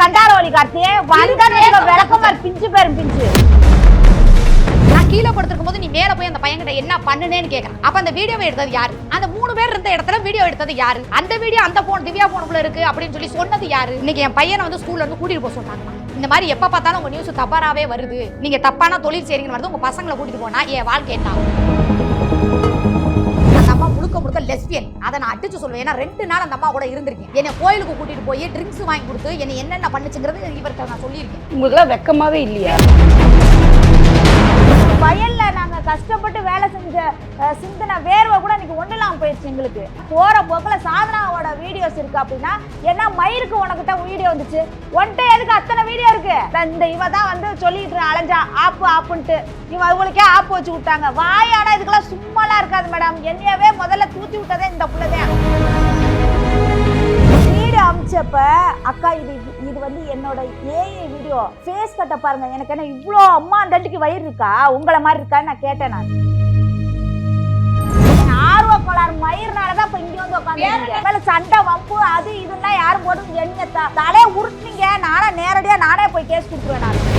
கண்டாரோலி கார்த்தியே வந்தா விளக்கமார் பிஞ்சு பேரும் பிஞ்சு. நான் கீழே படுத்திருக்கும் போது நீ மேல போய் அந்த பையன்கிட்ட என்ன பண்ணுனேன்னு கேக்குறேன் அப்ப அந்த வீடியோவை எடுத்தது யாரு? அந்த மூணு பேர் இருந்த இடத்துல வீடியோ எடுத்தது யாரு? அந்த வீடியோ அந்த போன் திவ்யா போனுக்குள்ள இருக்கு அப்படின்னு சொல்லி சொன்னது யாரு? இன்னைக்கு என் பையனை வந்து ஸ்கூல்ல இருந்து கூட்டிட்டு போக சொன்னாங்க இந்த மாதிரி எப்ப பார்த்தாலும் உங்க நியூஸ் தவறாவே வருது. நீங்க தப்பான தொழில் செய்றீங்கன்னு வருது. உங்க பசங்களை கூட்டிட்டு போனா என் வாழ்க்கை என்ன ஆகும்? முழுக்க முழுக்க லெஸ்பியன் அதை நான் அடிச்சு சொல்லுவேன் ஏன்னா ரெண்டு நாள் அந்த அம்மா கூட இருந்திருக்கேன். என்னை கோயிலுக்கு கூட்டிட்டு போய் ட்ரிங்க்ஸ் வாங்கி கொடுத்து என்னை என்னென்ன பண்ணுச்சுங்கிறது இவர்கிட்ட நான் சொல்லியிருக்கேன். உங்களுக்குலாம் வெக்கமாவே இல்லையா? வயல்ல நாங்க கஷ்டப்பட்டு வேலை செஞ்ச சிந்தன வேர்வை கூட இன்னைக்கு ஒண்ணு போயிடுச்சு எங்களுக்கு. போற போக்குல சாதனாவோட வீடியோஸ் இருக்கு அப்படின்னா என்ன மயிருக்கு உனக்கு தான் வீடியோ வந்துச்சு ஒன்ட்டு எதுக்கு அத்தனை வீடியோ இருக்கு? இந்த- இந்த இவ தான் வந்து சொல்லிட்டு அலைஞ்சா ஆப்பு ஆப்புன்ட்டு. இவ அவங்களுக்கே ஆப்பு வச்சு விட்டாங்க. வாயானா இதுக்கெல்லாம் சும்மாலாம் இருக்காது மேடம் என்னையவே முதல்ல தூத்தி விட்டதே இந்த பிள்ளைதான். அமிச்சப்ப அக்கா இது இது வந்து என்னோட ஏஐ வீடியோ ஃபேஸ் கட்ட பாருங்க. எனக்கு என்ன இவ்வளோ அம்மா தண்டிக்கு வயிறு இருக்கா? உங்களை மாதிரி இருக்கான்னு நான் கேட்டேன் நான். ஆர்வ கோளாறு மயிர்னால தான் இப்போ இங்கே வந்து உட்காந்து சண்டை வம்பு அது இதெல்லாம் யாரும் போட்டு என்ன த- தலையை உருட்டுனீங்க. நானே நேரடியாக நானே போய் கேஸ் கொடுத்துருவேன் நான்.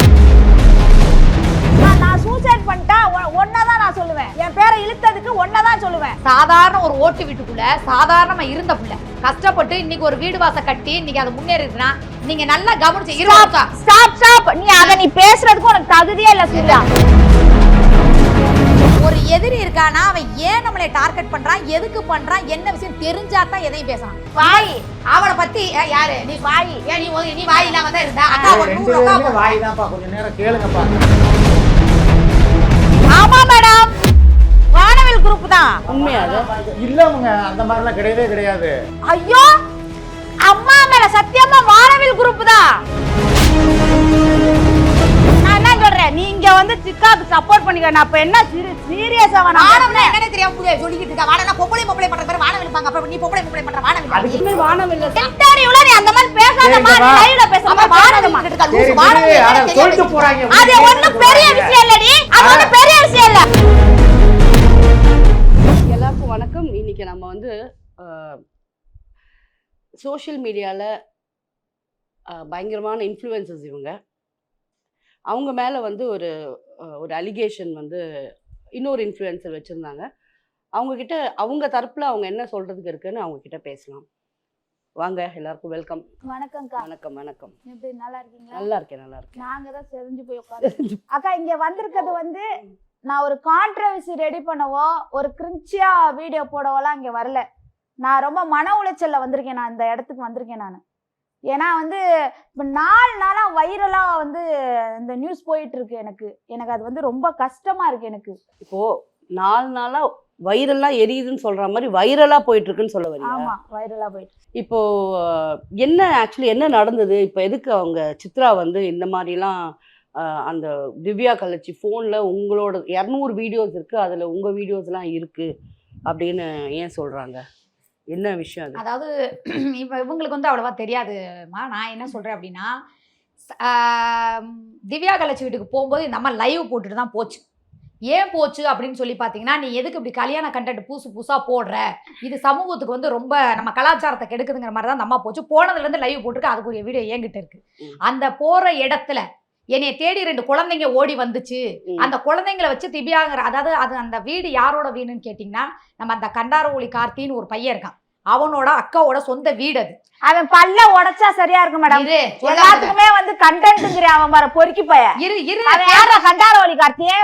சூசைட் பண்ணிட்டா ஒன்றை தான் நான் சொல்லுவேன். என் பேரை இழுத்ததுக்கு ஒன்றை தான் சொல்லுவேன். சாதாரண ஒரு ஓட்டு வீட்டுக்குள்ள சாதாரணமா இருந்த புள்ள கஷ்டப்பட்டு இன்னைக்கு ஒரு வீடு வாச கட்டி இன்னைக்கு அது முன்னேறிதுன்னா நீங்க நல்லா கவனிச்சு இருபது ஸ்டாப் ஸ்டாப் நீ அதை நீ பேசுறதுக்கு உனக்கு தகுதியே இல்லை சூர்யா. ஒரு எதிரி இருக்கானா அவன் ஏன் நம்மளை டார்கெட் பண்றான் எதுக்கு பண்றான் என்ன விஷயம் தெரிஞ்சா தான் எதையும் பேசலாம். வாய். அவளை பத்தி யாரு? நீ வாய். ஏன் நீ நீ வாய் இல்லாம தான் இருந்தா. அக்கா ஒரு நூறு வாய் தான்ப்பா கொஞ்சம் நேரம் கேளுங்கப்பா. மேடம். வானவில் குரூப் தான். உண்மையா இல்லவங்க அந்த மாதிரிலாம் கிடையவே கிடையாது. ஐயோ அம்மா மேல சத்தியமா வானவில் குரூப் தான். நீங்க வந்து சிக்காக்கு சப்போர்ட் பண்ணிக்க நான் இப்ப என்ன சீரியஸா வானவனா என்னன்னே தெரியாம புரிய சொல்லிக்கிட்டு இருக்கா? வானவனா பொம்பளை பொம்பளை பண்ற பேர் வானவில் இருப்பாங்க. அப்புறம் நீ பொம்பளை பொம்பளை பண்ற வானவில் அதுக்கு இனிமே வானம் இல்ல இன்டர்வியூல நீ அந்த மாதிரி பேசாதமா சரிங்கம்மா. லைவ்ல பேசாம அப்ப இருக்கா? சரி லூசு விடு, வானவில் அத என்ன சொல்லிட்டு. போறாங்க. அது ஒண்ணும் பெரிய விஷயம் இல்லடி. அது ஒண்ணும் பெரிய விஷயம் இல்ல. எல்லாருக்கும் வணக்கம். இன்னைக்கு நம்ம வந்து சோஷியல் மீடியாவில் பயங்கரமான இன்ஃப்ளூயன்சஸ் இவங்க. அவங்க மேலே வந்து ஒரு ஒரு அலிகேஷன் வந்து இன்னொரு இன்ஃப்ளூயன்சர் வச்சுருந்தாங்க. அவங்கக்கிட்ட அவங்க தரப்பில் அவங்க என்ன சொல்கிறதுக்கு இருக்குன்னு அவங்க கிட்ட பேசலாம். வாங்க எல்லாருக்கும் வெல்கம் வணக்கம்க்கா. வணக்கம் வணக்கம். எப்படி நல்லா இருக்கீங்களா? நல்லா இருக்கேன் நல்லா இருக்கேன். நாங்க தான் செறிஞ்சு போய் உட்காந்து அக்கா இங்க வந்திருக்கிறது வந்து நான் ஒரு கான்ட்ரவர்சி ரெடி பண்ணவோ ஒரு கிரிஞ்சியா வீடியோ போடவோலாம் இங்க வரல. நான் ரொம்ப மன உளைச்சல்ல வந்திருக்கேன் நான் இந்த இடத்துக்கு வந்திருக்கேன் நான். ஏன்னா வந்து இப்போ நாலு நாளா வைரலா வந்து இந்த நியூஸ் போயிட்டு இருக்கு எனக்கு. எனக்கு அது வந்து ரொம்ப கஷ்டமா இருக்கு எனக்கு. இப்போது நாலு நாளாக வைரலாக எரியுதுன்னு சொல்கிற மாதிரி வைரலாக போயிட்டுருக்குன்னு சொல்ல வரீங்க ஆமா வைரலா போயிட்டு. இப்போ என்ன ஆக்சுவலி என்ன நடந்தது? இப்போ எதுக்கு அவங்க சித்ரா வந்து இந்த மாதிரிலாம் அந்த திவ்யா கலச்சி ஃபோனில் உங்களோட இரநூறு வீடியோஸ் இருக்குது அதில் உங்கள் வீடியோஸ்லாம் இருக்குது அப்படின்னு ஏன் சொல்கிறாங்க என்ன விஷயம் அது? அதாவது இப்போ இவங்களுக்கு வந்து அவ்வளவா தெரியாதுமா நான் என்ன சொல்றேன் அப்படின்னா திவ்யா கலச்சி வீட்டுக்கு போகும்போது இந்த அம்மா லைவ் போட்டுட்டு தான் போச்சு. ஏன் போச்சு அப்படின்னு சொல்லி பார்த்தீங்கன்னா நீ எதுக்கு இப்படி கல்யாண கண்டென்ட் புதுசு புதுசாக போடுற? இது சமூகத்துக்கு வந்து ரொம்ப நம்ம கலாச்சாரத்தை கெடுக்குதுங்கிற மாதிரி தான் அந்த அம்மா போச்சு. போனதுலேருந்து லைவ் போட்டுருக்கு. அதுக்குரிய வீடியோ என்கிட்ட இருக்கு. ம். அந்த போகிற இடத்துல என்னைய தேடி ரெண்டு குழந்தைங்க ஓடி வந்துச்சு. அந்த குழந்தைங்களை வச்சு திவ்யாங்கிற அதாவது அது அந்த வீடு யாரோட வீடுன்னு கேட்டிங்கன்னா நம்ம அந்த கண்டாரவொளி கார்த்தின்னு ஒரு பையன் இருக்கான். அவனோட அக்காவோட சொந்த வீடு அது. அவன் பல்ல உடைச்சா சரியா இருக்கும் மேடம். எல்லாத்துக்குமே வந்து கண்டென்ட்ங்கிற அவன் பாரு பொறுக்கி பைய. இரு இரு யாரா கண்டாரோலி கார்த்தியே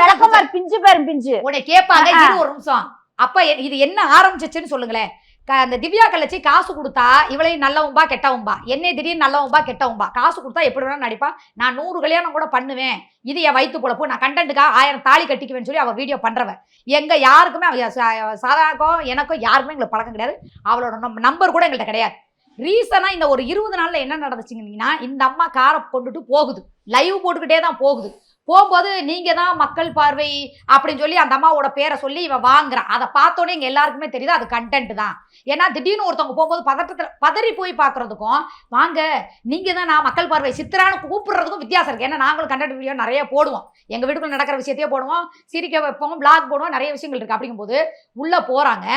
விளக்கமார் பிஞ்சு பேரும் பிஞ்சு. உன்னை கேட்பாங்க. இரு ஒரு நிமிஷம். அப்ப இது என்ன ஆரம்பிச்சிச்சுன்னு சொல்லுங்களேன். அந்த திவ்யா கலச்சி காசு கொடுத்தா இவளையும் நல்லவும்பா கெட்டவும்பா. என்னை திடீர்னு நல்லவும்பா கெட்டவும்பா. காசு கொடுத்தா எப்படி வேணாலும் நடிப்பா. நான் நூறு கல்யாணம் கூட பண்ணுவேன். இது என் வயிற்று பொழப்பு. நான் கண்டென்ட்டுக்காக ஆயிரம் தாலி கட்டிக்குவேன்னு சொல்லி அவள் வீடியோ பண்ணுறவன் எங்கள் யாருக்குமே சாதாக்கும் சா- எனக்கும் யாருக்குமே எங்களுக்கு பழக்கம் கிடையாது. அவளோட நம்பர் கூட எங்கள்கிட்ட கிடையாது. ரீசனாக இந்த ஒரு இருபது நாளில் என்ன நடந்துச்சுங்கன்னா இந்த அம்மா காரை கொண்டுட்டு போகுது. லைவ் போட்டுக்கிட்டே தான் போகுது. போகும்போது நீங்க தான் மக்கள் பார்வை அப்படின்னு சொல்லி அந்த அம்மாவோட பேரை சொல்லி இவன் வாங்குறான். அதை பார்த்தோன்னே எங்க எல்லாருக்குமே தெரியுது அது கண்டென்ட் தான். ஏன்னா திடீர்னு ஒருத்தவங்க போகும்போது பதட்டத்தில் பதறி போய் பார்க்குறதுக்கும் வாங்க நீங்க தான் நான் மக்கள் பார்வை சித்திரான்னு கூப்பிடுறதுக்கும் வித்தியாசம் இருக்கு. ஏன்னா நாங்களும் கண்டென்ட் வீடியோ நிறைய போடுவோம். எங்க வீட்டுக்குள்ள நடக்கிற விஷயத்தையே போடுவோம் சிரிக்க வைப்போம் பிளாக் போடுவோம் நிறைய விஷயங்கள் இருக்கு. அப்படிங்கும்போது உள்ள போறாங்க.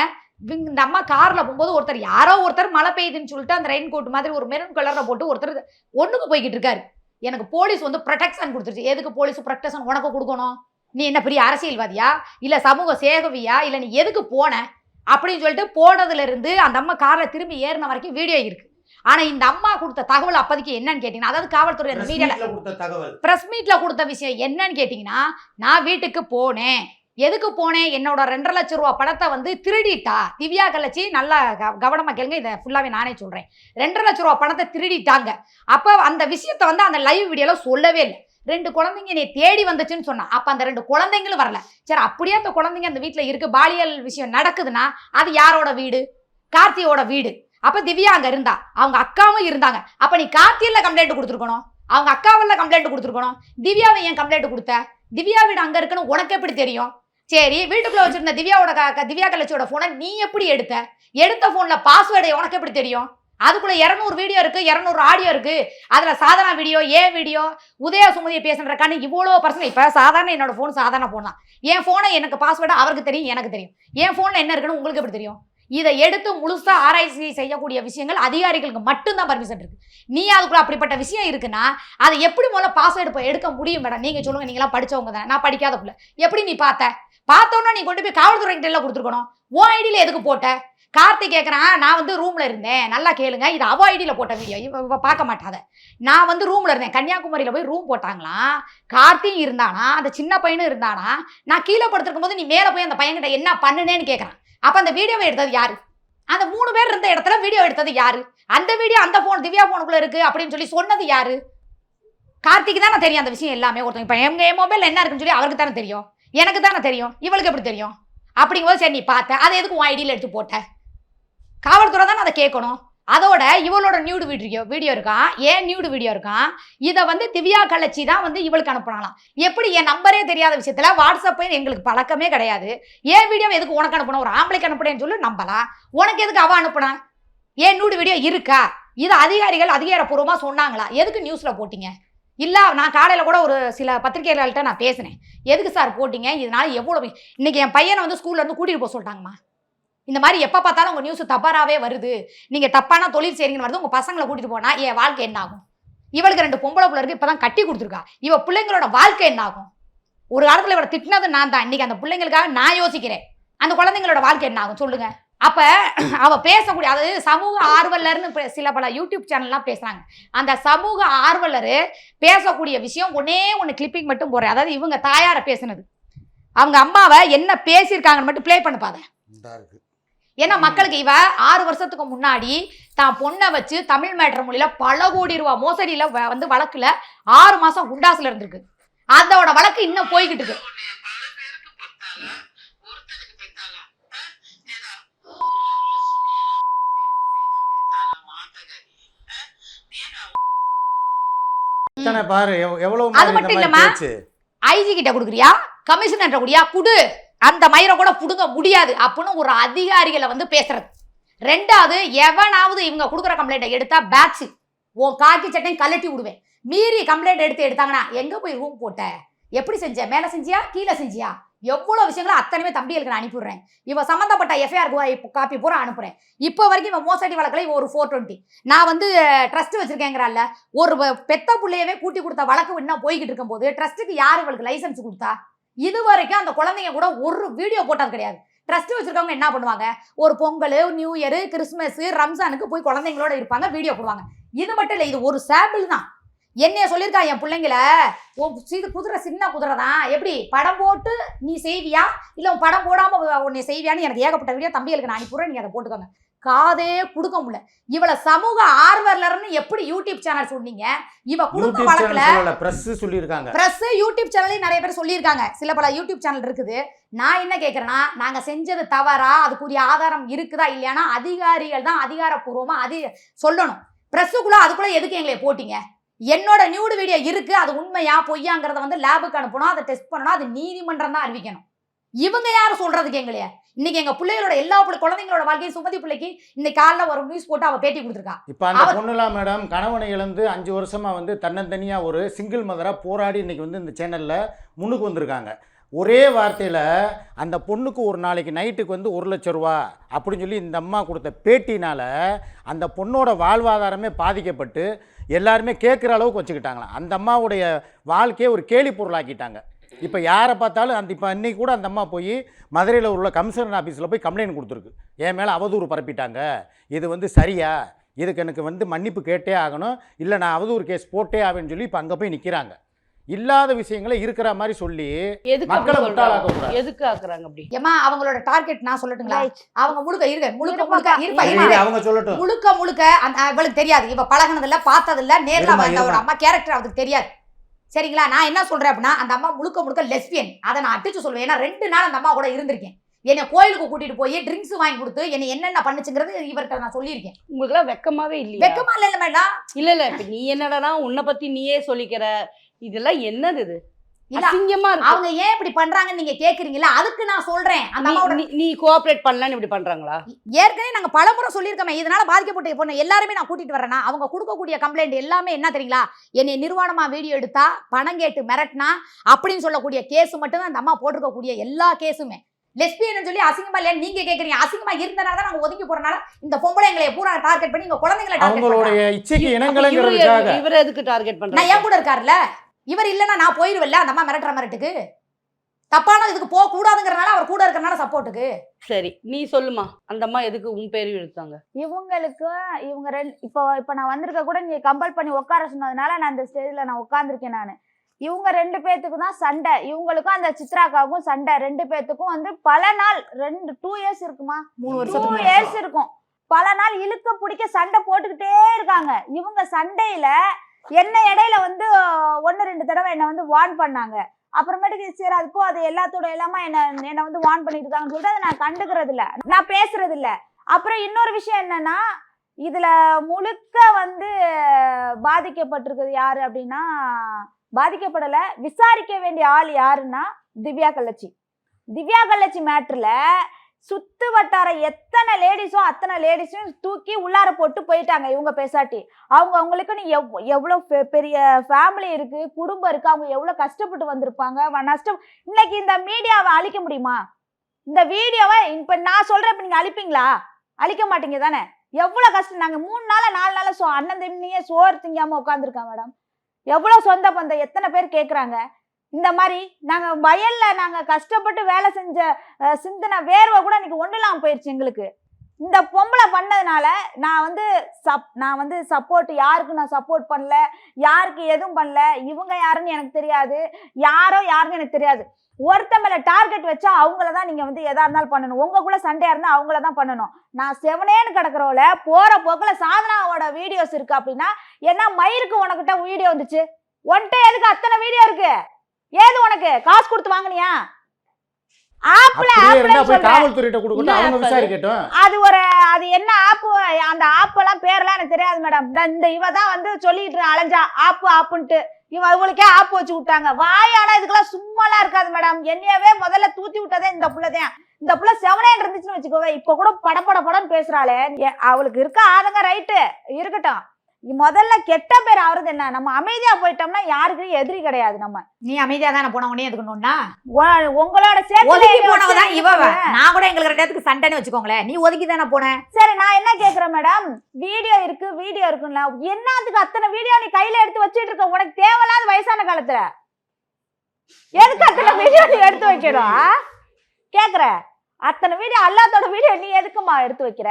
இவங்க இந்த அம்மா காரில் போகும்போது ஒருத்தர் யாரோ ஒருத்தர் மழை பெய்யுதுன்னு சொல்லிட்டு அந்த ரெயின் கோட் மாதிரி ஒரு மெரூன் கலரில் போட்டு ஒருத்தர் ஒன்றுக்கு போய்கிட்டு இருக்காரு. எனக்கு போலீஸ் வந்து ப்ரொடெக்ஷன் கொடுத்துருச்சு. எதுக்கு போலீஸ் ப்ரொடெக்ஷன் உனக்கு கொடுக்கணும்? நீ என்ன பெரிய அரசியல்வாதியா? இல்ல சமூக சேகவியா? இல்ல நீ எதுக்கு போன? அப்படின்னு சொல்லிட்டு போனதுல இருந்து அந்த அம்மா கார்ல திரும்பி ஏறின வரைக்கும் வீடியோ இருக்கு. ஆனா இந்த அம்மா கொடுத்த தகவல் அப்போதைக்கு என்னன்னு கேட்டீங்கன்னா அதாவது காவல்துறை அந்த தகவல். ப்ரெஸ் மீட்ல கொடுத்த விஷயம் என்னன்னு கேட்டிங்கன்னா நான் வீட்டுக்கு போனேன். எதுக்கு போனேன் என்னோட ரெண்டரை லட்சம் ரூபா பணத்தை வந்து திருடிட்டா? திவ்யா கலச்சி நல்லா கவனமாக கேளுங்க. இதை ஃபுல்லாகவே நானே சொல்கிறேன் ரெண்டரை லட்சம் ரூபா பணத்தை திருடிட்டாங்க. அப்போ அந்த விஷயத்த வந்து அந்த லைவ் வீடியோவில் சொல்லவே இல்லை. ரெண்டு குழந்தைங்க என்னை தேடி வந்துச்சுன்னு சொன்னா. அப்ப அந்த ரெண்டு குழந்தைங்களும் வரல. சரி அப்படியே அந்த குழந்தைங்க அந்த வீட்டில் இருக்கு. பாலியல் விஷயம் நடக்குதுன்னா அது யாரோட வீடு? கார்த்தியோட வீடு. அப்ப திவ்யா அங்க இருந்தா. அவங்க அக்காவும் இருந்தாங்க. அப்ப நீ கார்த்தியில கம்ப்ளைண்ட் கொடுத்துருக்கணும். அவங்க அக்காவில் கம்ப்ளைண்ட் கொடுத்துருக்கணும். திவ்யாவை ஏன் கம்ப்ளைண்ட் கொடுத்த? திவ்யா வீடு அங்க இருக்குன்னு உனக்கு எப்படி தெரியும்? சரி வீட்டுக்குள்ள வச்சிருந்த திவ்யாவோட க- திவ்யா கலச்சியோட போனை நீ எப்படி எடுத்த? எடுத்த போன்ல பாஸ்வேர்டு உனக்கு எப்படி தெரியும்? அதுக்குள்ள இரநூறு வீடியோ இருக்கு இரநூறு ஆடியோ இருக்கு. அதுல சாதாரண வீடியோ ஏன் வீடியோ உதய சுமதியை பேசுறக்கான இவ்வளோ பர்சன் இப்ப சாதாரண என்னோட ஃபோன் சாதாரண போன் தான். என் போனை எனக்கு பாஸ்வேர்டு அவருக்கு தெரியும் எனக்கு தெரியும். என் போன்ல என்ன இருக்குன்னு உங்களுக்கு எப்படி தெரியும்? இதை எடுத்து முழுசா ஆராய்ச்சி செய்யக்கூடிய விஷயங்கள் அதிகாரிகளுக்கு மட்டும்தான் பர்மிஷன் இருக்கு. நீ அதுக்குள்ள அப்படிப்பட்ட விஷயம் இருக்குன்னா அதை எப்படி முதல்ல பாஸ்வேர்டு எடுக்க முடியும் மேடம் நீங்க சொல்லுங்க நீங்களாம் படிச்சவங்க தானே. நான் படிக்காத புள்ள. எப்படி நீ பார்த்த? பார்த்தோன்னா நீ கொண்டு போய் காவல்துறை கிட்ட எல்லாம் கொடுத்துருக்கணும். உன் ஐடியில் எதுக்கு போட்ட? கார்த்திக் கேட்குறான் நான் வந்து ரூமில் இருந்தேன். நல்லா கேளுங்க. இது அவ ஐடியில் போட்ட வீடியோ இவ பார்க்க மாட்டாத. நான் வந்து ரூமில் இருந்தேன். கன்னியாகுமரியில் போய் ரூம் போட்டாங்களாம் கார்த்தியும் இருந்தானா? அந்த சின்ன பையனும் இருந்தானா? நான் கீழே படுத்திருக்கும் போது நீ மேலே போய் அந்த பையன்கிட்ட என்ன பண்ணுனேன்னு கேட்குறான் அப்போ அந்த வீடியோவை எடுத்தது யாரு? அந்த மூணு பேர் இருந்த இடத்துல வீடியோ எடுத்தது யாரு? அந்த வீடியோ அந்த ஃபோன் திவ்யா ஃபோனுக்குள்ளே இருக்குது அப்படின்னு சொல்லி சொன்னது யாரு? கார்த்திக்கு தானே தெரியும் அந்த விஷயம் எல்லாமே. ஒருத்தங்க இப்போ எங்கள் என் மொபைல் என்ன இருக்குன்னு சொல்லி அவருக்கு தானே தெரியும். எனக்கு தானே தெரியும். இவளுக்கு எப்படி தெரியும்? அப்படிங்கும்போது சரி நீ பார்த்த. அதை எதுக்கு உன் ஐடியில் எடுத்து போட்ட? காவல்துறை தானே அதை கேட்கணும். அதோட இவளோட நியூடு வீடியோ வீடியோ இருக்கான் ஏன் நியூடு வீடியோ இருக்கான் இதை வந்து திவ்யா கலச்சி தான் வந்து இவளுக்கு அனுப்பினாலாம் எப்படி என் நம்பரே தெரியாத விஷயத்தில் வாட்ஸ்அப்பே எங்களுக்கு பழக்கமே கிடையாது. ஏன் வீடியோ எதுக்கு உனக்கு அனுப்பணும் ஒரு ஆம்பளைக்கு அனுப்புனேன்னு சொல்லி நம்பலாம் உனக்கு எதுக்கு அவள் அனுப்புனா? ஏன் நியூடு வீடியோ இருக்கா? இது அதிகாரிகள் அதிகாரப்பூர்வமாக சொன்னாங்களா? எதுக்கு நியூஸில் போட்டீங்க? இல்லை நான் காலையில் கூட ஒரு சில பத்திரிகையாளர்கள்ட்ட நான் பேசினேன். எதுக்கு சார் போட்டீங்க? இதனால் எவ்வளோ இன்றைக்கி என் பையனை வந்து ஸ்கூல்லேருந்து கூட்டிகிட்டு போக சொல்லிட்டாங்கம்மா. இந்த மாதிரி எப்போ பார்த்தாலும் உங்கள் நியூஸ் தப்பாராகவே வருது. நீங்கள் தப்பான தொழில் செய்கிறீங்கன்னு வருது. உங்கள் பசங்களை கூட்டிகிட்டு போனால் என் வாழ்க்கை என்ன ஆகும்? இவளுக்கு ரெண்டு பொம்பளை பிள்ளை இப்போ தான் கட்டி கொடுத்துருக்கா. இவ பிள்ளைங்களோட வாழ்க்கை என்ன ஆகும்? ஒரு காலத்தில் இவளை திட்டினது நான் தான். இன்றைக்கி அந்த பிள்ளைங்களுக்காக நான் யோசிக்கிறேன். அந்த குழந்தைங்களோட வாழ்க்கை என்ன ஆகும்? சொல்லுங்கள் அப்ப அவ பேசக்கூடிய அதாவது சமூக ஆர்வலர்னு பே- சில பல யூடியூப் சேனல்லாம் பேசுறாங்க. அந்த சமூக ஆர்வலர் பேசக்கூடிய விஷயம் ஒன்னே ஒன்று கிளிப்பிங் மட்டும் போடுறேன். அதாவது இவங்க தாயாரை பேசுனது. அவங்க அம்மாவை என்ன பேசியிருக்காங்கன்னு மட்டும் ப்ளே பண்ணு பாத ஏன்னா மக்களுக்கு இவ ஆறு வருஷத்துக்கு முன்னாடி தான் பொண்ணை வச்சு தமிழ் மேட்ரு மொழியில பல கோடி ரூபா மோசடியில வ- வந்து வழக்குல ஆறு மாசம் குண்டாசுல இருந்திருக்கு. அதோட வழக்கு இன்னும் போய்கிட்டு இருக்கு பல பேருக்கு பத்தால ஒருத்தனுக்கு பெத்தாலா ஏதா இத்தனை பாரு எவ்- எவ்வளவு அது மட்டும் இல்லம்மா. ஐஜி கிட்ட கொடுக்குறியா? கமிஷனர் குடியா குடு. அந்த மயிரை கூட புடுங்க முடியாது அப்படின்னு ஒரு அதிகாரிகளை வந்து பேசுறது. ரெண்டாவது எவனாவது இவங்க கொடுக்குற கம்ப்ளைண்ட்டை எடுத்தா பேட்ச் உன் காக்கி சட்டையும் கலட்டி விடுவேன். மீறி கம்ப்ளைண்ட் எடுத்து எடுத்தாங்கன்னா எங்க போய் ரூம் போட்ட? எப்படி செஞ்ச? மேல செஞ்சியா? கீழே செஞ்சியா? எவ்வளோ விஷயங்களும் அத்தனையுமே தம்பிகளுக்கு நான் அனுப்பிடுறேன் இவ சம்மந்தப்பட்ட எஃப்ஐஆர் காப்பி பூரா அனுப்புகிறேன் இப்போ வரைக்கும் இவன் மோசடி வழக்கில் இவன் ஒரு ஃபோர் டுவெண்ட்டி நான் வந்து ட்ரஸ்ட் வச்சுருக்கேங்கிறால ஒரு பெத்த பிள்ளையவே கூட்டி கொடுத்த வழக்கு இன்னும் போய்கிட்டு இருக்கும்போது ட்ரஸ்ட்டுக்கு யார் இவளுக்கு லைசன்ஸ் கொடுத்தா? இது வரைக்கும் அந்த குழந்தைங்க கூட ஒரு வீடியோ போட்டது கிடையாது. ட்ரஸ்ட் வச்சுருக்கவங்க என்ன பண்ணுவாங்க? ஒரு பொங்கல் நியூ இயர் கிறிஸ்மஸ் ரம்ஜானுக்கு போய் குழந்தைங்களோட இருப்பாங்க வீடியோ போடுவாங்க. இது மட்டும் இல்லை இது ஒரு சாம்பிள் தான். என்னைய சொல்லியிருக்கா என் பிள்ளைங்கள? உன் இது குதிரை சின்ன குதிரை தான் எப்படி? படம் போட்டு நீ செய்வியா? இல்லை உன் படம் போடாம உன்னை செய்வியான்னு எனக்கு ஏகப்பட்ட வீடியோ தம்பிகளுக்கு நான் அனுப்பிடுறேன் நீங்க அதை போட்டுக்கோங்க. காதே கொடுக்க முடியல. இவள சமூக ஆர்வலர்னு எப்படி யூடியூப் சேனல் சொன்னீங்க? இவ குடும்ப வழக்குல பிரஸ் சொல்லியிருக்காங்க. பிரஸ் யூடியூப் சேனலையும் நிறைய பேர் சொல்லியிருக்காங்க. சில பல யூடியூப் சேனல் இருக்குது. நான் என்ன கேட்குறேன்னா நாங்கள் செஞ்சது தவறா? அதுக்குரிய ஆதாரம் இருக்குதா இல்லையானா அதிகாரிகள் தான் அதிகாரப்பூர்வமா அது சொல்லணும். ப்ரெஸ்ஸுக்குள்ள அதுக்குள்ள எதுக்கு எங்களை போட்டீங்க? என்னோட நியூடு வீடியோ இருக்கு அது உண்மையா பொய்யாங்கிறத வந்து லேபுக்கு அனுப்பணும் அதை டெஸ்ட் பண்ணணும் அது நீதிமன்றம் தான் அறிவிக்கணும். இவங்க யாரும் சொல்றதுக்கு எங்களைய? இன்னைக்கு எங்க பிள்ளைகளோட எல்லா பிள்ளை குழந்தைங்களோட வாழ்க்கையும் சுமதி பிள்ளைக்கு இன்னைக்கு காலைல ஒரு நியூஸ் போட்டு அவ பேட்டி கொடுத்துருக்கா. இப்போ அந்த பொண்ணுலாம் மேடம் கணவனை இழந்து அஞ்சு வருஷமா வந்து தன்னந்தனியா ஒரு சிங்கிள் மதரா போராடி இன்னைக்கு வந்து இந்த சேனல்ல முன்னுக்கு வந்திருக்காங்க. ஒரே வார்த்தையில் அந்த பொண்ணுக்கு ஒரு நாளைக்கு நைட்டுக்கு வந்து ஒரு லட்ச ரூபா அப்படின்னு சொல்லி இந்த அம்மா கொடுத்த பேட்டினால் அந்த பொண்ணோட வாழ்வாதாரமே பாதிக்கப்பட்டு எல்லாருமே கேட்குற அளவுக்கு வச்சுக்கிட்டாங்களாம். அந்த அம்மாவுடைய வாழ்க்கையை ஒரு கேலி பொருளாக்கிட்டாங்க இப்போ யாரை பார்த்தாலும் அந்த இப்போ அன்றைக்கி கூட அந்த அம்மா போய் மதுரையில் உள்ள கமிஷனர் ஆஃபீஸில் போய் கம்ப்ளைண்ட் கொடுத்துருக்கு. என் மேலே அவதூறு பரப்பிட்டாங்க. இது வந்து சரியா? இதுக்கு எனக்கு வந்து மன்னிப்பு கேட்டே ஆகணும். இல்லை நான் அவதூறு கேஸ் போட்டே ஆவேன்னு சொல்லி இப்போ அங்கே போய் நிற்கிறாங்க இல்லாத விஷயங்களை இருக்கிற மாதிரி சொல்லி மக்களை முட்டாளாக்க? கூடாது. எதுக்கு ஆக்குறாங்க அப்படி? ஏமா அவங்களோட டார்கெட் நான் சொல்லட்டுங்களா. அவங்க முழுக்க இருக்க முழுக்க முழுக்க இருப்பா. இரு, இருப்பா. இரு, அவங்க சொல்லட்டும். முழுக்க முழுக்க அந்த இவளுக்கு தெரியாது. இவ பழகுனதில்ல பார்த்ததில்ல நேர்ல வந்த ஒரு. அம்மா கேரக்டர் அவளுக்கு தெரியாது. சரிங்களா? நான் என்ன சொல்றேன் அப்படின்னா அந்த அம்மா முழுக்க முழுக்க லெஸ்பியன் அதை நான் அடிச்சு சொல்லுவேன் ஏன்னா ரெண்டு நாள் அந்த அம்மா கூட இருந்திருக்கேன். என்னை கோயிலுக்கு கூட்டிட்டு போய் ட்ரிங்க்ஸ் வாங்கி கொடுத்து என்னை என்னென்ன பண்ணுச்சுங்கிறது இவர்கிட்ட நான் சொல்லியிருக்கேன். உங்களுக்கு எல்லாம் வெக்கமாவே இல்லையா? வெக்கமா இல்ல மேடம் இல்ல இல்ல. இப்ப நீ என்னடா உன்னை பத்தி நீயே சொல்லிக்கிற? இதெல்லாம் என்னது இது? அசிங்கமா இருக்கு. அவங்க ஏன் இப்படி பண்றாங்கன்னு நீங்க கேக்குறீங்களா அதுக்கு நான் சொல்றேன். அந்த அம்மாவோட நீ- கோஆபரேட் பண்ணலன்னு இப்படி பண்றாங்களா? ஏற்கனவே நாங்க பலமுறை சொல்லியிருக்கோமே இதனால பாதிக்கப்பட்ட பொண்ணு எல்லாருமே நான் கூட்டிட்டு வரேன்னா அவங்க கொடுக்கக்கூடிய கம்ப்ளைண்ட் எல்லாமே என்ன தெரியுங்களா? என்னை நிர்வாணமா வீடியோ எடுத்தா பணம் கேட்டு மிரட்டினா அப்படின்னு சொல்லக்கூடிய கேஸ் மட்டும் அந்த அம்மா போட்டிருக்கக்கூடிய எல்லா கேஸுமே லெஸ்பியன் சொல்லி அசிங்கமா இல்லையா நீங்க கேக்குறீங்க. அசிங்கமா இருந்தனால தான் நாங்க ஒதுக்கி போறனால இந்த பொம்பளை எங்களை பூரா டார்கெட் பண்ணி இங்க குழந்தைங்களை டார்கெட் அவங்களுடைய இச்சைக்கு இவரு இனங்களைங்கிறதுக்காக இவரை எதுக்கு டார்கெட் நான் பண்றாங்க ஏன் கூட இருக்காருல்ல? இவர் இல்லைன்னா நான் போயிருவேன்ல? அந்த அம்மா மிரட்டுற மிரட்டுக்கு? தப்பான இதுக்கு போக கூடாதுங்கிறனால அவர் கூட இருக்கறனால சப்போர்ட்டுக்கு? சரி நீ சொல்லுமா. அந்த அம்மா எதுக்கு உன் பேரையும் எடுத்தாங்க? இவங்களுக்கு இவங்க ரெண்டு இப்போ இப்போ நான் வந்திருக்க கூட நீங்க கம்பல் பண்ணி உட்கார சொன்னதுனால நான் அந்த ஸ்டேஜ்ல நான் உட்காந்துருக்கேன் நான். இவங்க ரெண்டு பேத்துக்கு தான் சண்டை. இவங்களுக்கும் அந்த சித்ராக்காவுக்கும் சண்டை. ரெண்டு பேத்துக்கும் வந்து பல நாள் ரெண்டு டூ இயர்ஸ் இருக்குமா? மூணு டூ வருஷத்துக்கு முன்னாடி. இயர்ஸ் இருக்கும். பல நாள் இழுக்க பிடிக்க சண்டை போட்டுக்கிட்டே இருக்காங்க. இவங்க சண்டையில என்ன இடையில வந்து ஒன்று ரெண்டு தடவை என்னை வந்து வார்ன் பண்ணாங்க. அப்புறமேட்டுக்கு சரி அது போ அது எல்லாத்தோட எல்லாமே என்ன என்னை வந்து வார்ன் பண்ணிட்டு இருக்காங்கன்னு சொல்லிட்டு அதை நான் கண்டுக்கிறது இல்லை நான் பேசுறது இல்லை அப்புறம் இன்னொரு விஷயம் என்னன்னா இதுல முழுக்க வந்து பாதிக்கப்பட்டிருக்கிறது யாரு அப்படின்னா பாதிக்கப்படல விசாரிக்க வேண்டிய ஆள் யாருன்னா திவ்யா கள்ளச்சி. திவ்யா கள்ளச்சி மேட்ருல சுத்து வட்டார எத்தனை லேடிஸோ அத்தனை லேடிஸையும் தூக்கி உள்ளார போட்டு போயிட்டாங்க இவங்க பேசாட்டி. அவங்க அவங்களுக்கு நீ எவ் எவ்வளோ பெ- பெரிய ஃபேமிலி இருக்கு குடும்பம் இருக்கு அவங்க எவ்வளோ கஷ்டப்பட்டு வந்திருப்பாங்க நஷ்டம். இன்னைக்கு இந்த மீடியாவை அழிக்க முடியுமா? இந்த வீடியோவை இப்போ நான் சொல்கிறேன் இப்போ நீங்கள் அழிப்பீங்களா? அழிக்க மாட்டீங்க தானே? எவ்வளோ கஷ்டம். நாங்கள் மூணு நாளாக நாலு நாளாக சோ அண்ணன் தம்பியே சோறு திங்காமல் உட்காந்துருக்கோம் மேடம். எவ்வளோ சொந்த பந்தம் எத்தனை பேர் கேட்குறாங்க இந்த மாதிரி நாங்கள் வயலில் நாங்கள் கஷ்டப்பட்டு வேலை செஞ்ச சிந்தனை சிந்தின வேர்வை கூட இன்னைக்கு ஒன்றும் போயிடுச்சு எங்களுக்கு. இந்த பொம்பளை பண்ணதுனால நான் வந்து சப் நான் வந்து சப்போர்ட் யாருக்கு நான் சப்போர்ட் பண்ணல யாருக்கு எதுவும் பண்ணல இவங்க யாருன்னு எனக்கு தெரியாது யாரோ யாருன்னு எனக்கு தெரியாது. ஒருத்த மேல டார்கெட் வச்சா அவங்கள தான் நீங்க வந்து எதா இருந்தாலும் பண்ணணும். உங்களுக்குள்ள சண்டையா இருந்தா அவங்கள தான் பண்ணணும். நான் செவனேன்னு கிடக்குறவள போற போக்குல சாதனாவோட வீடியோஸ் இருக்கு அப்படின்னா என்ன மயிருக்கு உனக்கிட்ட வீடியோ வந்துச்சு? ஒன்ட்ட எதுக்கு அத்தனை வீடியோ இருக்கு? ஏது உனக்கு? காசு கொடுத்து வாங்குனியா? ஆப்ல அது? ஒரு அது என்ன ஆப்பு? அந்த ஆப்பெல்லாம் பேர்லாம் எனக்கு தெரியாது மேடம். இந்த இவ தான் வந்து சொல்லிட்டு அலைஞ்சா ஆப்பு ஆப்புன்ட்டு. இவ இவளுக்கே ஆப்பு வச்சு விட்டாங்க. வாய் ஆனா இதுக்கெல்லாம் சும்மாலாம் இருக்காது மேடம். என்னையவே முதல்ல தூத்தி விட்டதே இந்த புள்ளதான் இந்த புள்ள செவனேன் இருந்துச்சுன்னு வச்சுக்கோவே இப்ப கூட படபட படன்னு பேசுறாளே அவளுக்கு இருக்க ஆதங்க ரைட்டு இருக்கட்டும். முதல்ல கெட்ட பேர் ஆகுறது என்ன? நம்ம அமைதியா போயிட்டோம்னா யாருக்கும் எதிரி கிடையாது நம்ம. நீ அமைதியா தானே போன உடனே எதுக்கணும்னா உங்களோட ஒதுக்கி சேர்த்து போனவ தான் இவ நான் கூட எங்களுக்கு ரெண்டு பேத்துக்கு சண்டைன்னு வச்சுக்கோங்களேன். நீ ஒதுக்கி தானே போன? சரி நான் என்ன கேக்குறேன் மேடம் வீடியோ இருக்கு வீடியோ இருக்குல்ல. என்னத்துக்கு அத்தனை வீடியோ நீ கையில எடுத்து வச்சிட்டு இருக்க? உனக்கு தேவையில்லாத வயசான காலத்துல. எதுக்கு அத்தனை வீடியோ நீ எடுத்து வைக்கணும் ஆ? கேக்குறேன் அத்தனை வீடியோ அல்லாத்தோட வீடியோ நீ எதுக்குமா எடுத்து வைக்கிற?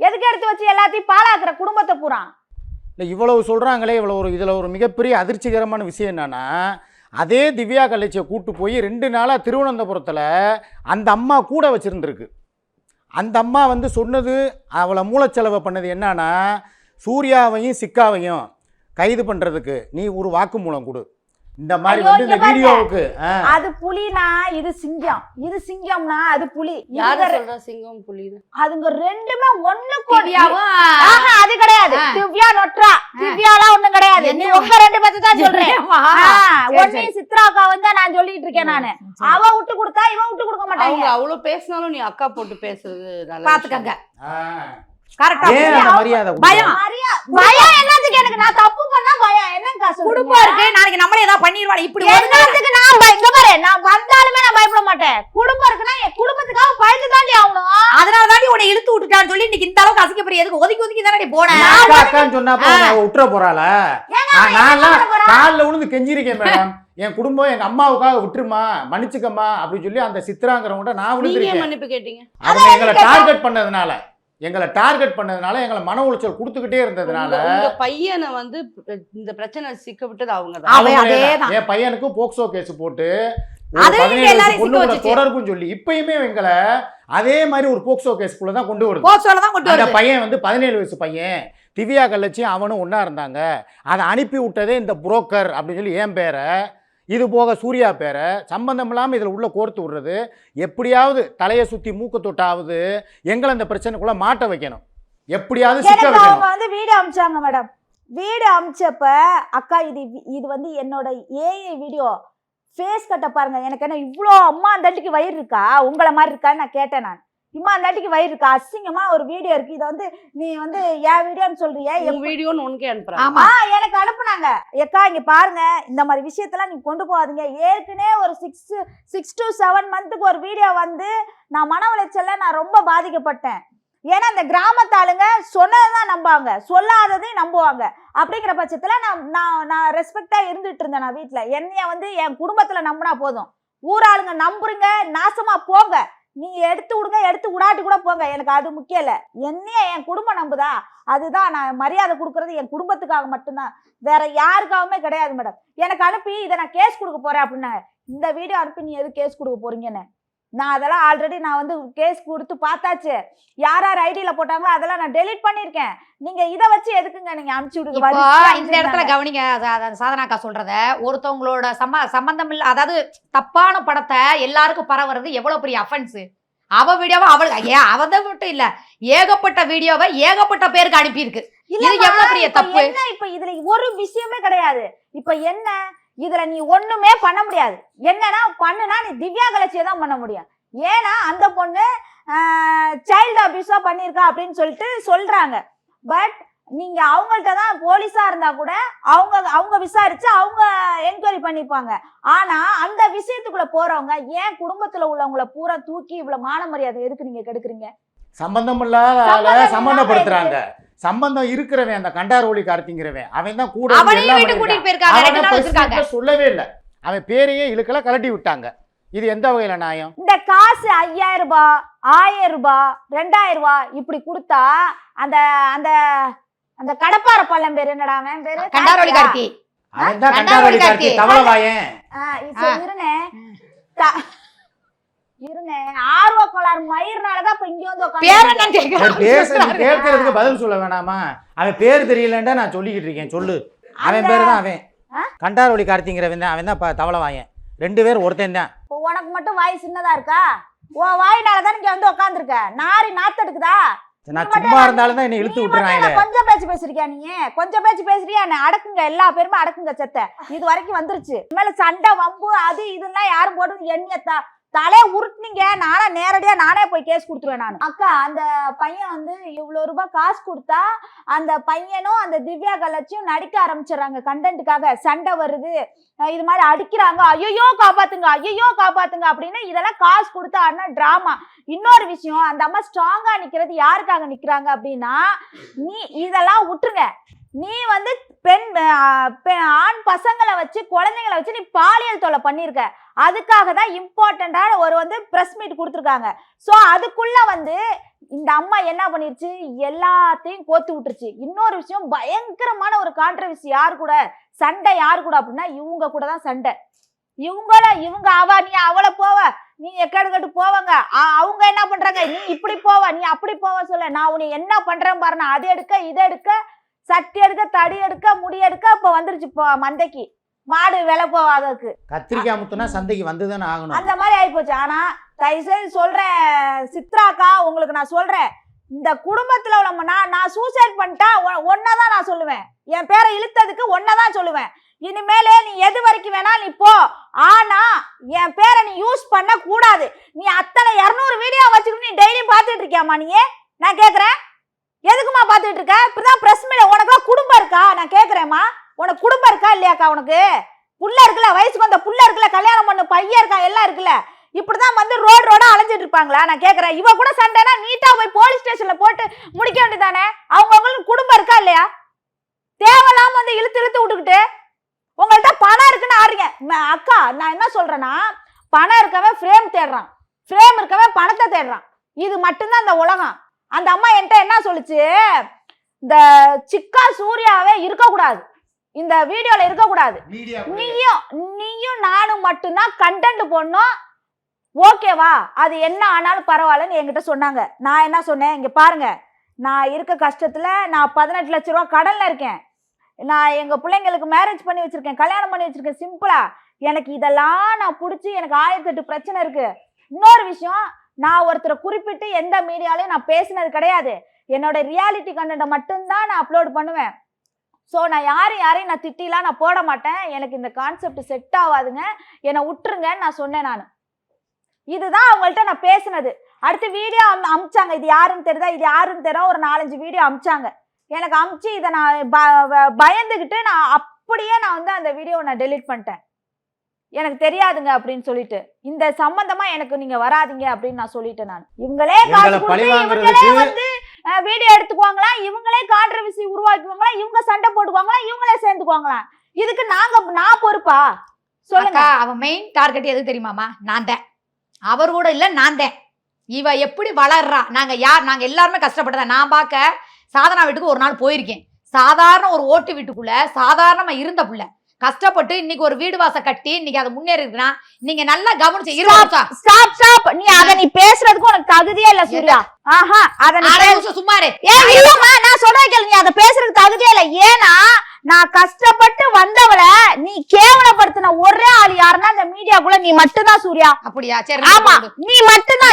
எதுக்கு எடுத்து வச்சு எல்லாத்தையும் பாழாக்குற குடும்பத்தை பூரா? இல்லை இவ்வளவு சொல்கிறாங்களே இவ்வளோ ஒரு இதில் ஒரு மிகப்பெரிய அதிர்ச்சிகரமான விஷயம் என்னென்னா அதே திவ்யா கலைச்சியை கூட்டு போய் ரெண்டு நாளாக திருவனந்தபுரத்தில் அந்த அம்மா கூட வச்சுருந்துருக்கு. அந்த அம்மா வந்து சொன்னது அவளை மூலச்செலவை பண்ணது என்னன்னா சூர்யாவையும் சிக்காவையும் கைது பண்ணுறதுக்கு நீ ஒரு வாக்குமூலம் கொடு. இந்த மாதிரி வந்து இந்த. வீடியோவுக்கு அது புலினா இது சிங்கம். இது சிங்கம்னா அது புலி. யாரு சொல்றா சிங்கம் புலின்னு? அதுங்க ரெண்டுமே ஒண்ணு- ஆஹா, அது கிடையாது. திவ்யா நொற்றா திவ்யாலாம் ஒண்ணும் கிடையாது. நீ? உங்க ரெண்டு பேத்து தான் சொல்றேன். ஒன்னையும் சித்ராக்கா வந்து நான் சொல்லிட்டு இருக்கேன் நானு. அவ விட்டு கொடுத்தா இவன் விட்டு கொடுக்க அவங்க மாட்டாங்க அவ்வளவு பேசினாலும் நீ அக்கா போட்டு பேசுறது நல்ல பாத்துக்கங்க. ஆ. கரெக்டா மரியாதை? பயம். மரியா- பயம் என்னத்துக்கு எனக்கு? நான் தப்பு பண்ணா பயம். என்னங்கா இருக்கு. நாளைக்கு நம்மளே ஏதாவது பண்ணிடுவாங்க இப்படி என்னத்துக்கு நான் இங்க பாரு நான் வந்தாலுமே நான் பயப்பட மாட்டேன். குடும்பம் இருக்குன்னா என் குடும்பத்துக்காக பயந்து தாண்டி ஆகணும். அதனால தாண்டி உன்னை இழுத்து விட்டுட்டான்னு சொல்லி இன்னைக்கு இந்த அளவுக்கு அசிங்கப்படுற எதுக்கு ஒதுக்கி ஒதுக்கி தானே போனேன் அக்கா அக்கான்னு சொன்னாப்ப விட்டுற போறாள? நான்லாம் காலில் விழுந்து கெஞ்சிருக்கேன் மேடம். என் குடும்பம் எங்க அம்மாவுக்காக விட்டுருமா? மன்னிச்சுக்கம்மா அப்படின்னு சொல்லி அந்த சித்ராங்கிறவங்க நான் விழுந்திருக்கேன். மன்னிப்பு கேட்டீங்க? அவங்க எங்களை டார்கெட் பண்ணதுனால. எங்களை டார்கெட் பண்ணதுனால எங்களை மன உளைச்சல் கொடுத்துக்கிட்டே இருந்ததுனால பையனை வந்து இந்த பிரச்சனை சிக்க விட்டது அவங்க. என் பையனுக்கும் போக்சோ கேஸ் போட்டு. தொடர்புன்னு சொல்லி இப்பயுமே எங்களை அதே மாதிரி ஒரு போக்சோ கேஸ்க்குள்ள தான் கொண்டு வருது. போக்சோல தான் கொண்டு அந்த பையன் வந்து பதினேழு வயசு பையன். திவ்யா கள்ளச்சி அவனும் ஒன்றா இருந்தாங்க. அதை அனுப்பி விட்டதே இந்த புரோக்கர் அப்படின்னு சொல்லி என் பேரை இது போக சூர்யா பேரை சம்பந்தம் இல்லாமல் இதில் உள்ள கோர்த்து விடுறது. எப்படியாவது தலையை சுற்றி மூக்கு தொட்டாவது எங்களை இந்த பிரச்சனைக்குள்ளே மாட்ட வைக்கணும். எப்படியாவது சிக்க வைக்கணும். வந்து வீடியோ அமிச்சாங்க மேடம். வீடியோ அமிச்சப்ப அக்கா இது இது வந்து என்னோட ஏஐ வீடியோ ஃபேஸ் கட்ட பாருங்க. எனக்கு என்ன இவ்வளோ அம்மா அந்த அண்டிக்கு வயிறு இருக்கா? உங்களை மாதிரி இருக்கான்னு நான் கேட்டேன் நான். இம்மா அந்த அண்டிக்கு வயிறு இருக்கா அசிங்கமா ஒரு வீடியோ இருக்கு. இதை வந்து நீ வந்து என் வீடியோன்னு சொல்றிய உங்க வீடியோன்னு உனக்கே அனுப்புறாங்க ஆமா. எனக்கு அனுப்புனாங்க. ஏக்கா இங்க பாருங்க. இந்த மாதிரி விஷயத்தெல்லாம் நீங்க கொண்டு போகாதீங்க. ஏற்கனவே ஒரு சிக்ஸ் சிக்ஸ் டு செவன் மந்த்துக்கு ஒரு வீடியோ வந்து நான் மன உளைச்சல்ல நான் ரொம்ப பாதிக்கப்பட்டேன். ஏன்னா இந்த கிராமத்து ஆளுங்க சொன்னதான் நம்பாங்க சொல்லாததையும் நம்புவாங்க. அப்படிங்கிற பட்சத்துல நான் நான் நான் ரெஸ்பெக்டா இருந்துட்டு இருந்தேன் நான் வீட்ல. என்னைய வந்து என் குடும்பத்துல நம்பினா போதும். ஊராளுங்க நம்புறீங்க நாசமா போங்க. நீங்க எடுத்து விடுங்க எடுத்து விடாட்டி கூட போங்க. எனக்கு அது முக்கியம் இல்லை. என்னைய என் குடும்பம் நம்புதா? அதுதான் நான் மரியாதை கொடுக்கறது என் குடும்பத்துக்காக மட்டும்தான். வேற யாருக்காகவுமே கிடையாது மேடம் எனக்கு அனுப்பி இதை நான் கேஸ் கொடுக்க போறேன் அப்படின்னாங்க. இந்த வீடியோ அனுப்பி நீ எது கேஸ் கொடுக்க போறீங்கன்னு. நான் அதெல்லாம் ஆல்ரெடி நான் வந்து கேஸ் கொடுத்து பார்த்தாச்சு. யார் யார் ஐடியில போட்டாங்களோ அதெல்லாம் நான் டெலீட் பண்ணியிருக்கேன். நீங்க இதை வச்சு எதுக்குங்க நீங்க அனுப்பிச்சு விடுங்க? இந்த இடத்துல. கவனிங்க சாதனாக்கா சொல்றத. ஒருத்தவங்களோட சம்ம சம்பந்தம் இல்ல அதாவது தப்பான படத்தை எல்லாருக்கும் பரவுறது எவ்வளவு பெரிய அஃபென்ஸ் அவ வீடியோவை அவளுக்கு ஏன் அவத மட்டும் இல்ல ஏகப்பட்ட வீடியோவை ஏகப்பட்ட பேருக்கு அனுப்பியிருக்கு. இது எவ்வளவு பெரிய தப்பு? என்ன இப்ப இதுல ஒரு விஷயமே கிடையாது. இப்ப என்ன இதுல நீ ஒண்ணுமே பண்ண முடியாது. என்னன்னா பண்ணுனா நீ திவ்யா கலட்சியை தான் பண்ண முடியும். ஏன்னா அந்த பொண்ணு சைல்டு அபியூஸா பண்ணியிருக்கா அப்படின்னு சொல்லிட்டு சொல்றாங்க. பட் நீங்க அவங்கள்ட்ட தான் போலீஸா இருந்தா கூட அவங்க அவங்க விசாரிச்சு அவங்க என்கொயரி பண்ணிப்பாங்க. ஆனா அந்த விஷயத்துக்குள்ள போறவங்க ஏன் குடும்பத்துல உள்ளவங்கள பூரா தூக்கி இவ்வளவு மான மரியாதை எதுக்கு நீங்க கெடுக்குறீங்க? சம்பந்தம் இல்லாத சம்பந்தப்படுத்துறாங்க. சம்பந்தம் இருக்கிறவன் அந்த கண்டாரோலி கார்த்திங்கிறவன் அவன் தான் கூட அவனை சொல்லவே இல்லை. அவன் பேரையே இழுக்கல கலட்டி விட்டாங்க. இது எந்த வகையில நியாயம்? இந்த காசு ஐயாயிரம் ரூபாய் ஆயிரம் ரூபாய் ரெண்டாயிரம் ரூபாய் இப்படி கொடுத்தா அந்த அந்த அந்த கடப்பார பள்ளம் பேர் என்னடா அவன் பேரு? கண்டாரோலி கார்த்தி. அவன் தான் கண்டாரோலி கார்த்தி. தவளவாயன் ஆ, இருனே ஆர்வ கோளாறு மயிர்னாலதான் இப்ப இங்க வந்து கேட்கறாரு கேட்கறதுக்கு பதில் சொல்ல வேணாமா? அவன் பேர் தெரியலன்டா நான் சொல்லிக்கிட்டு இருக்கேன். சொல்லு. அவன் பேர் தான் அவன். ஆ? கண்டாரோலி கார்த்திங்கிறவன் தான். அவன் தான் ப- தவளவாயன். ரெண்டு பேர் ஒருத்தன் தான். உனக்கு மட்டும் வாய் சின்னதா இருக்கா? உன் வாயினாலதான் இங்க வந்து உட்காந்துருக்க நாரி நாத்தெடுக்குதா நான் சும்மா இருந்தாலும் தான் என்னை இழுத்து விட்டுறாங்களே கொஞ்சம் பேச்சு பேசுறியா நீ? கொஞ்சம் பேச்சு பேசுறியா? என்ன அடக்குங்க எல்லா பேருமே அடக்குங்க செத்த. இது வரைக்கும் வந்துருச்சு. மேல சண்டை வம்பு அது இதெல்லாம் யாரும் போட்டு எண்ணியத்தா தலையை உருட்டுனீங்க நானே நேரடியா நானே போய் கேஸ் கொடுத்துருவேன் நான். அக்கா அந்த பையன் வந்து இவ்வளோ ரூபாய் காசு கொடுத்தா அந்த பையனும் அந்த திவ்யா கலட்சியும் நடிக்க ஆரம்பிச்சிடுறாங்க கண்டென்ட்டுக்காக சண்டை வருது இது மாதிரி அடிக்கிறாங்க. ஐயோ காப்பாத்துங்க ஐயோ காப்பாத்துங்க அப்படின்னு இதெல்லாம் காசு கொடுத்து ஆனா டிராமா இன்னொரு விஷயம் அந்த அம்மா ஸ்ட்ராங்கா நிக்கிறது யாருக்காக நிக்கிறாங்க அப்படின்னா நீ இதெல்லாம் விட்டுருங்க. நீ வந்து பெண் ஆண் பசங்களை வச்சு குழந்தைங்களை வச்சு நீ பாலியல் தொல்லை பண்ணியிருக்க. அதுக்காக தான் இம்பார்ட்டண்ட்டான ஒரு வந்து ப்ரெஸ் மீட் கொடுத்துருக்காங்க. ஸோ அதுக்குள்ள வந்து இந்த அம்மா என்ன பண்ணிருச்சு? எல்லாத்தையும் கோத்து விட்டுருச்சு. இன்னொரு விஷயம் பயங்கரமான ஒரு கான்ட்ரவர்சி யார் கூட? சண்டை யார் கூட அப்படின்னா இவங்க கூட தான் சண்டை. இவங்கள இவங்க அவ நீ அவளை போவ. நீ எக்கடு கட்டு போவாங்க. அவங்க என்ன பண்றாங்க? நீ இப்படி போவ நீ அப்படி போவ சொல்ல. நான் உன்னை என்ன பண்றேன் பாருன்னா அதை எடுக்க இதை எடுக்க சட்டி எடுக்க தடி எடுக்க முடி எடுக்க இப்ப வந்துருச்சு இப்போ மந்தைக்கு. மாடு விலை போவாததுக்கு கத்திரிக்காய் முத்துனா சந்தைக்கு வந்து தானே ஆகணும். அந்த மாதிரி ஆயிப்போச்சு. ஆனா தயவுசெய்து சொல்றேன் சித்ராக்கா உங்களுக்கு நான் சொல்றேன் இந்த குடும்பத்துல உள்ள நான் நான் சூசைட் பண்ணிட்டா ஒன்னதான் நான் சொல்லுவேன். என் பேரை இழுத்ததுக்கு ஒன்னதான் சொல்லுவேன். இனிமேலே நீ எது வரைக்கும் வேணா நீ போ. ஆனா என் பேரை நீ யூஸ் பண்ண கூடாது நீ அத்தனை இரநூறு வீடியோ வச்சுக்கிட்டு நீ டெய்லியும் பார்த்துட்டு இருக்கியாமா நீ? நான் கேக்குறேன். எதுக்குமா பார்த்துட்டு இருக்க? இப்படிதான் பிரஸ் மீடியா உனக்குலாம் குடும்பம் இருக்கா? நான் கேட்குறேம்மா உனக்கு குடும்பம் இருக்கா இல்லையாக்கா உனக்கு? புள்ள இருக்குல்ல வயசுக்கு வந்த புள்ள இருக்குல்ல கல்யாணம் பண்ண பையன் இருக்கான் எல்லாம் இருக்குல்ல. இப்படிதான் வந்து ரோடு ரோடா அலைஞ்சிட்டு இருப்பாங்களா? நான் கேட்குறேன் இவ கூட சண்டைனா நீட்டா போய் போலீஸ் ஸ்டேஷன்ல போட்டு முடிக்க வேண்டியதானே அவங்கவுங்களுக்கு குடும்பம் இருக்கா இல்லையா? தேவையில்லாம வந்து இழுத்து இழுத்து விட்டுக்கிட்டு உங்கள்கிட்ட பணம் இருக்குன்னு ஆடுறீங்க. அக்கா நான் என்ன சொல்றேன்னா பணம் இருக்கவன் ஃப்ரேம் தேடுறான். ஃப்ரேம் இருக்கவன் பணத்தை தேடுறான். இது மட்டும்தான் இந்த உலகம். அந்த அம்மா என்கிட்ட என்ன சொல்லுச்சு? இந்த சிக்கா சூர்யாவே இருக்கக்கூடாது. இந்த வீடியோல இருக்கக்கூடாது. நீயும் நீயும் நானும் மட்டும்தான் கண்டென்ட் போடணும். ஓகேவா அது என்ன ஆனாலும் பரவாயில்லன்னு என்கிட்ட சொன்னாங்க. நான் என்ன சொன்னேன்? இங்க பாருங்க. நான் இருக்க கஷ்டத்துல நான் பதினெட்டு லட்ச ரூபா கடன்ல இருக்கேன். நான் எங்க பிள்ளைங்களுக்கு மேரேஜ் பண்ணி வச்சிருக்கேன். கல்யாணம் பண்ணி வச்சிருக்கேன். சிம்பிளா எனக்கு இதெல்லாம் நான் பிடிச்சி எனக்கு ஆயிரத்தி எட்டு பிரச்சனை இருக்கு. இன்னொரு விஷயம் நான் ஒருத்தரை குறிப்பிட்டு எந்த மீடியாலையும் நான் பேசினது கிடையாது. என்னோட ரியாலிட்டி கண்டென்ட்டை மட்டும்தான் நான் அப்லோட் பண்ணுவேன். ஸோ நான் யாரும் யாரையும் நான் திட்டிலாம் நான் போட மாட்டேன். எனக்கு இந்த கான்செப்ட் செட் ஆகாதுங்க. என்னை விட்டுருங்கன்னு நான் சொன்னேன் நான். இதுதான் அவங்கள்ட்ட நான் பேசினது. அடுத்து வீடியோ அம் அமிச்சாங்க. இது யாருன்னு தெரியுதா? இது யாருன்னு தெரியும் ஒரு நாலஞ்சு வீடியோ அமிச்சாங்க. எனக்கு அமிச்சு இதை நான் ப- ப- பயந்துக்கிட்டு நான் அப்படியே நான் வந்து அந்த வீடியோவை நான் டெலீட் பண்ணிட்டேன். எனக்கு தெரியாதுங்க அப்படின்னு சொல்லிட்டு இந்த சம்பந்தமா எனக்கு நீங்க வராதீங்க அப்படின்னு நான் சொல்லிட்டேன் நான். இவங்களே காசு இவங்களே வந்து வீடியோ எடுத்துக்குவாங்களா? இவங்களே கான்ட்ரவர்சி உருவாக்குவாங்களா? இவங்க சண்டை போட்டுக்குவாங்களா? இவங்களே சேர்ந்துக்குவாங்களா? இதுக்கு நாங்க நான் பொறுப்பா? சொல்லுங்க. அவன் மெயின் டார்கெட் எது தெரியுமாமா நான் தான். அவர் கூட இல்ல நான் தான். இவ எப்படி வளர்றா? நாங்க யார்? நாங்க எல்லாருமே கஷ்டப்பட்டதா? நான் பார்க்க சாதனா வீட்டுக்கு ஒரு நாள் போயிருக்கேன். சாதாரண ஒரு ஓட்டு வீட்டுக்குள்ள சாதாரணமா இருந்த புள்ள. கஷ்டப்பட்டு இன்னைக்கு ஒரு வீடு வாச கட்டி இன்னைக்கு அதை முன்னேறி இருக்குன்னா நீங்க நல்லா கவனிச்சு ஸ்டாப் ஸ்டாப் நீ அத நீ பேசுறதுக்கு உனக்கு தகுதியே இல்ல சூர்யா. ஆஹா அத சும்மாரு ஏன் இல்லம்மா நான் சொல்றேன் கேளு நீ அத பேசுறதுக்கு தகுதியே இல்ல. ஏன்னா நான் கஷ்டப்பட்டு வந்தவள நீ கேவலப்படுத்தின ஒரே ஆள் யாருன்னா இந்த மீடியாக்குள்ள நீ மட்டும்தான் சூர்யா. அப்படியா? சரி ஆமா நீ மட்டும்தான்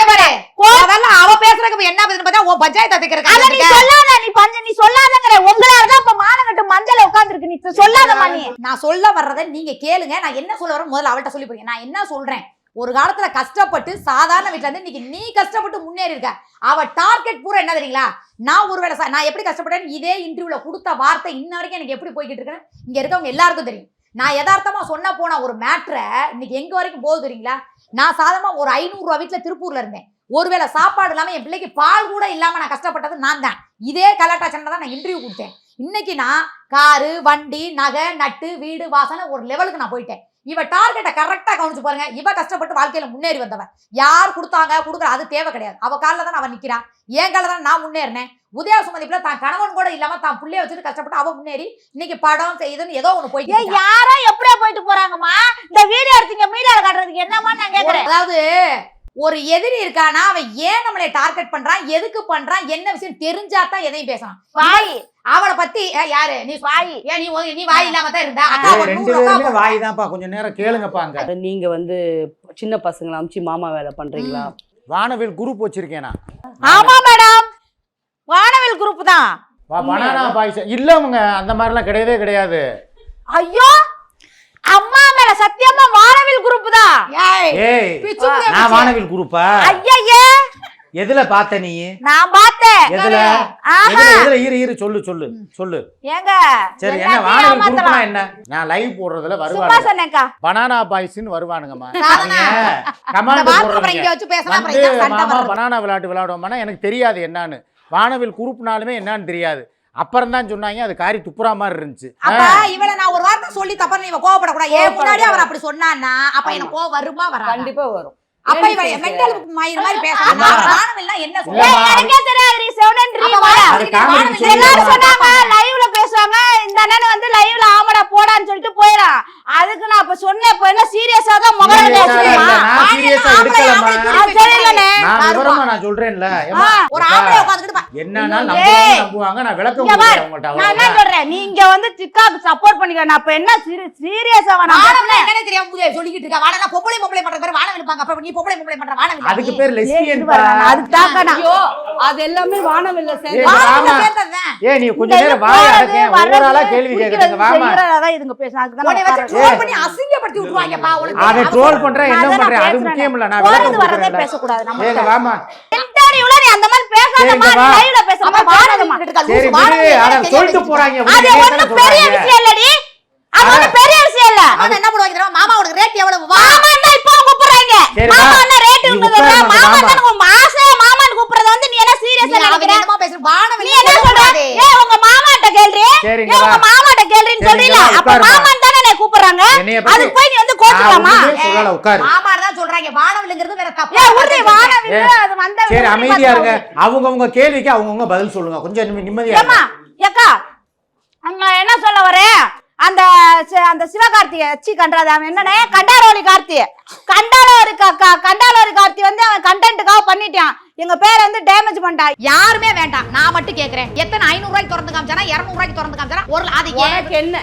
அவ பேசுறதுக்கு என்ன பதில் பார்த்தா உன் பஞ்சாயத்து அத நீ அதுக்கு சொல்லாத நீ பஞ்ச நீ சொல்லாதங்கற. உங்களால தான் இப்ப மானங்கட்டு மஞ்சள் உட்கார்ந்திருக்கு. நீ சொல்லாதம்மா நீ. நான் சொல்ல வர்றதை நீங்க கேளுங்க. நான் என்ன சொல்ல வரேன் முதல்ல அவள்கிட்ட சொல்லி போறீங்க நான் என்ன சொல்றேன்? ஒரு காலத்துல கஷ்டப்பட்டு சாதாரண வீட்டுல இருந்து இன்னைக்கு நீ கஷ்டப்பட்டு முன்னேறி இருக்க அவ டார்கெட் பூரா என்ன தெரியுங்களா? நான் ஒருவேளை சா- நான் எப்படி கஷ்டப்பட்டேன்னு இதே இன்டர்வியூல கொடுத்த வார்த்தை இன்ன வரைக்கும் எனக்கு எப்படி போய்கிட்டு இருக்கேன் இங்க இருக்கவங்க எல்லாருக்கும் தெரியும். நான் யதார்த்தமா சொன்ன போன ஒரு மேட்ரை இன்னைக்கு எங்க வரைக்கும் போகுது தெரியுங்களா? நான் சாதாரணமா ஒரு ஐநூறுரூவா வீட்டில் வீட்டுல திருப்பூர்ல இருந்தேன். ஒருவேளை சாப்பாடு இல்லாம என் பிள்ளைக்கு பால் கூட இல்லாம நான் கஷ்டப்பட்டது நான் தான். இதே கலாட்டா சண்டை தான் நான் இன்டர்வியூ கொடுத்தேன். இன்னைக்கு நான் காரு வண்டி நகை நட்டு வீடு வாசனை ஒரு லெவலுக்கு நான் போயிட்டேன். இவ டார்கெட்டை கரெக்டா கவனிச்சு பாருங்க. இவ கஷ்டப்பட்டு வாழ்க்கையில முன்னேறி வந்தவன் யார் கொடுத்தாங்க கொடுக்குற அது தேவை கிடையாது. அவ காலில் தான் அவன் நிக்கிறான் என் காலில் தான் நான் முன்னேறினேன். உதயா சுமதிப்புல தான் கணவன் கூட இல்லாம தான் புள்ளைய வச்சுட்டு கஷ்டப்பட்டு அவ முன்னேறி இன்னைக்கு படம் செய்யுதுன்னு ஏதோ ஒண்ணு போயிட்டு யாரோ எப்படியா போயிட்டு போறாங்கம்மா? இந்த வீடியோ எடுத்தீங்க மீடியால காட்டுறதுக்கு என்னம்மா நான் கேக்குறேன்? அதாவது ஒரு எதிரி இருக்கானா அவன் ஏன் நம்மளை டார்கெட் பண்றான் எதுக்கு பண்றான் என்ன விஷயம் தெரிஞ்சா தான் எதையும் பேசலாம். வாய். அவளை பத்தி ஏ, யாரு? நீ வாய். ஏன் நீ நீ வாய் இல்லாம தான் இருந்தா. அக்கா வாய் தான்ப்பா. கொஞ்சம் நேரம் கேளுங்கப்பா அங்க. அது நீங்க வந்து சின்ன பசங்களை அமிச்சு மாமா வேலை பண்றீங்களா? வானவில் குரூப் வச்சிருக்கேனா? ஆமா மேடம். வானவில் குரூப் தான். பனானா பாய்ஸ் இல்லவங்க அந்த மாதிரிலாம் கிடையவே கிடையாது. ஐயோ! அம்மா மேல சத்தியமா வானவில் குரூப் தான் ஏய், நான். வானவில் குரூப்பா ஐயையே. எதுல பார்த்த நீ? நான் பார்த்தேன். எதுல? ஆஹா. எதுல? இரு இரு சொல்லு சொல்லு சொல்லு. ஏங்க சரி என்ன வானவில் குரூப்னா. என்ன? நான் லைவ் போடுறதுல வருவாங்க பனானா பாய்ஸ்னு வருவானுங்கம்மா. கமாண்ட் போடுறீங்க. பனானா விளையாட்டு விளையாடுவோம்னா எனக்கு தெரியாது என்னன்னு. வானவில் குரூப்னாலுமே என்னன்னு தெரியாது. அப்புறம் தான் சொன்னாங்க அது காரி துப்புரா மாதிரி இருந்துச்சு. அப்ப இவள நான் ஒரு வார்த்தை சொல்லி தப்பா இவ கோவப்படக்கூடாது. ஏன் முன்னாடி அவர் அப்படி சொன்னான்னா அப்ப எனக்கு கோவம் வருமா வராதா? கண்டிப்பா வரும். அப்ப இவ மென்டல் மயிர் மாதிரி பேசுறா வானவில்னா என்ன. எனக்கே தெரியாது நீ செவனன் நீ எல்லாரும். சொன்னாங்க லைவ்ல பேசுவாங்க. இந்த அண்ணன் வந்து லைவ்ல ஆமாடா போடான்னு சொல்லிட்டு போயிடான் அதுக்கு நான் அப்ப சொன்னேன் இப்ப என்ன சீரியஸா தான் பேசுறீமா இல்ல, நான் சொல்றேன்ல. ஒரு ஆம்பளை உட்கார்ந்துட்டு என்னன்னா. நம்புவாங்க நான் விளக்கம் நான் என்ன. சொல்றேன்? நீங்க வந்து சிக்காக்கு சப்போர்ட் பண்ணிக்க நான் அப்ப என்ன சீரியஸா நான் வானவில்னா என்னன்னே தெரியாம சொல்லிக்கிட்டு இருக்கா? வானவில்னா பொம்பளை பொம்பளை பண்ற பேர் வானவில் இருப்பாங்க அப்ப நீ பொம்பளை பொம்பளை பண்ற வானவில் அதுக்கு பேர் லெஸ்பியன் அதுக்கு ஐயோ அது எல்லாமே ஏ நீ கொஞ்ச நேரம் வாய கேள்வி கேக்குறீங்க வாமா. இதுங்க பேசுறாங்க. அதுக்கு தான். ட்ரோல் பண்ணி அசிங்கப்படுத்தி உனக்கு அதை அவ ட்ரோல் பண்றேன். என்ன நான் பண்றேன்? அது. முக்கியம் இல்ல நான் நம்ம வாமா. இன்டர்வியூல நீ அந்த மாதிரி பேசாதம்மா, மயில பேசுறமா மாறணுமா பெரிய விஷயம் இல்லடி. மாமான்னு கூப்பிடுறது வந்து நீ என்ன சீரியஸா நினைக்கிற? பேசுற வாணவ என்ன சொல்ற? உங்க மாமாட்ட கேள்றி. தானே கூப்பிடுறாங்க. போய் வந்து கோச்சுக்கலாமா மாமா தான் சொல்றாங்க. சரி அமைதியா இருங்க. அவங்கவங்க கேள்விக்கு அவங்கவங்க பதில் சொல்லுங்க. கொஞ்சம் நிம்ம- நிம்மதியா. ஏக்கா அங்க என்ன சொல்ல வரேன் அந்த அந்த சிவகார்த்திகை சி கண்டாது அவன் என்னனே? கண்டாரோலி கார்த்தி. கண்டாரோலி கா கண்டாரோலி கார்த்தி வந்து அவன் கண்டென்ட்டுக்காக பண்ணிட்டான். எங்க பேரை வந்து டேமேஜ் பண்ணிட்டான். யாருமே வேண்டாம். நான் மட்டும் கேக்குறேன். எத்தனை? ஐநூறு ரூபாய்க்கு திறந்து காமிச்சானா? இருநூறு ரூபாய்க்கு திறந்து காமிச்சானா? ஒரு அது ஏன்? உனக்கு என்ன?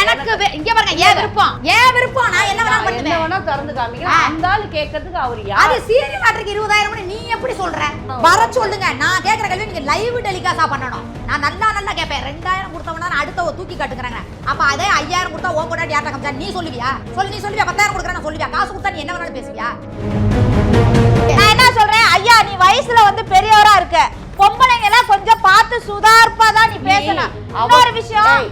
எனக்கு இங்க பாருங்க ஏன் விருப்பம் ஏன் விருப்பம் நான் என்ன வேணா நான் என்ன பண்ணுவேன் வேணா திறந்து காமிக்கிறேன் அந்த ஆளு கேட்கறதுக்கு அவர் யார்? அது சீனி வாட்டருக்கு இருபதாயிரம் நீ எப்படி சொல்ற? வர சொல்லுங்க. நான் கேக்குற கேள்வி நீங்க லைவ் டெலிகாஸ்டா பண்ணணும். நான் நல்லா நல்லா கேட்பேன் ரெண்டாயிரம் கொடுத்தவனா நான் அடுத்த தூக்கி காட்டுக்கிறாங்க. அப்ப அதே ஐயாயிரம் கொடுத்தா உன் கொண்டாடி யார்ட்ட காமிச்சா? நீ சொல்லுவியா? சொல்லு நீ சொல்லுவியா? பத்தாயிரம் கொடுக்குறேன் சொல்லுவியா? காசு கொடுத்தா நீ என்ன வேணாலும் பேசுவியா? நான் என்ன சொல்றேன்? ஐயா நீ வயசுல வந்து பெரியவரா இருக்க. பொம்பளைங்க எல்லாம் கொஞ்சம் பார்த்து சுதார்ப்பா தான் நீ பேசணும். இன்னொரு விஷயம்.